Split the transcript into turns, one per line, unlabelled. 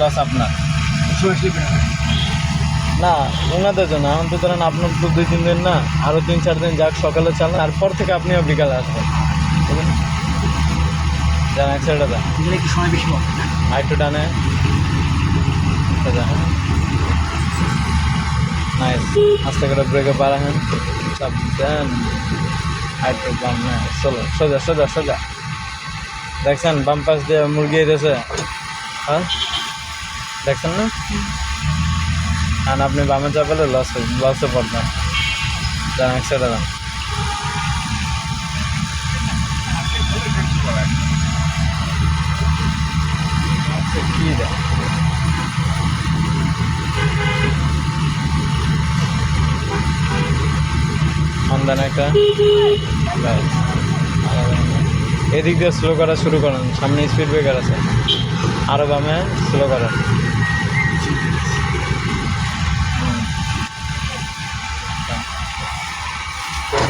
Loss আপনার? না ওনাদের জন্য। এখন তো ধরেন আপনার তো দুই তিন দিন না আরও তিন চার দিন যাক সকালে চালান তারপর থেকে আপনিও বিকালে আসবেন। বুঝলেন? যান এক সাইডে যান।
এখানে একটু সময় বেশি
আর একটু ডানে। নাইস আস্তে করে ব্রেকে বাড়াহেন সব দেন আর একটু বাম হ্যাঁ চলো সোজা সোজা সোজা। দেখছেন বাম পাশ দিয়ে মুরগি এসেছে। হ্যাঁ? দেখছেন না? আর আপনি বামে চাপালে লস লসে পড়বেন। যান একশো আচ্ছা, কি। এদিক দিয়ে স্লো করা শুরু করেন। সামনে স্পিড ব্রেকার আছে। আরও বামে স্লো করেন।